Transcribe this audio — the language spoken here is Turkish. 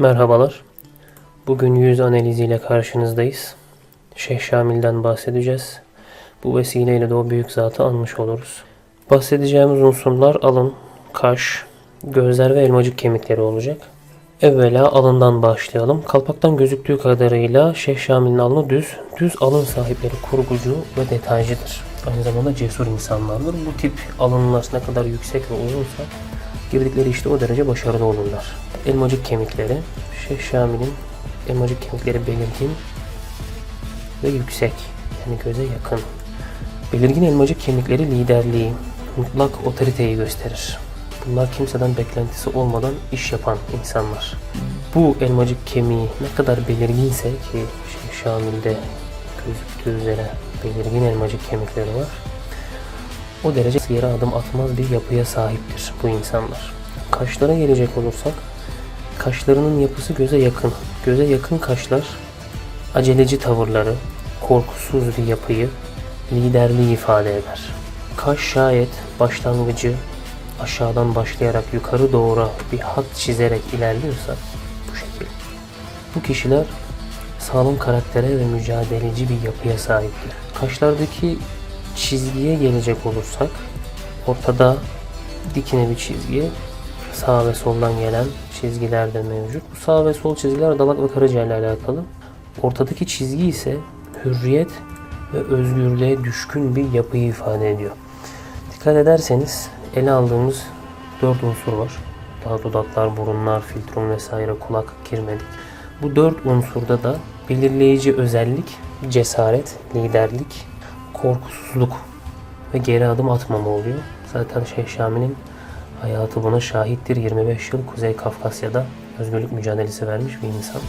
Merhabalar. Bugün yüz analiziyle karşınızdayız. Şeyh Şamil'den bahsedeceğiz. Bu vesileyle de o büyük zatı anmış oluruz. Bahsedeceğimiz unsurlar alın, kaş, gözler ve elmacık kemikleri olacak. Evvela alından başlayalım. Kalpaktan gözüktüğü kadarıyla Şeyh Şamil'in alnı düz, düz alın sahipleri kurgucu ve detaycıdır. Aynı zamanda cesur insanlardır. Bu tip alınlar ne kadar yüksek ve uzunsa girdikleri işte o derece başarılı olurlar. Elmacık kemikleri, Şeyh Şamil'in elmacık kemikleri belirgin ve yüksek. Yani göze yakın. Belirgin elmacık kemikleri liderliği, mutlak otoriteyi gösterir. Bunlar kimseden beklentisi olmadan iş yapan insanlar. Bu elmacık kemiği ne kadar belirginse ki Şeyh Şamil'de gözüktüğü üzere belirgin elmacık kemikleri var. O derece yere adım atmaz bir yapıya sahiptir bu insanlar. Kaşlara gelecek olursak, kaşlarının yapısı göze yakın. Göze yakın kaşlar, aceleci tavırları, korkusuz bir yapıyı, liderliği ifade eder. Kaş şayet başlangıcı aşağıdan başlayarak yukarı doğru bir hat çizerek ilerliyorsa bu şekil. Bu kişiler sağlam karaktere ve mücadeleci bir yapıya sahiptir. Kaşlardaki çizgiye gelecek olursak ortada dikine bir çizgi sağ ve soldan gelen çizgiler de mevcut. Bu sağ ve sol çizgiler dalak ve karaciğer ile alakalı. Ortadaki çizgi ise hürriyet ve özgürlüğe düşkün bir yapıyı ifade ediyor. Dikkat ederseniz ele aldığımız dört unsur var. Daha dudaklar, burunlar, filtrum vesaire kulak girmedik. Bu dört unsurda da belirleyici özellik cesaret, liderlik, korkusuzluk ve geri adım atmama oluyor. Zaten Şeyh Şamil'in hayatı buna şahittir. 25 yıl Kuzey Kafkasya'da özgürlük mücadelesi vermiş bir insan.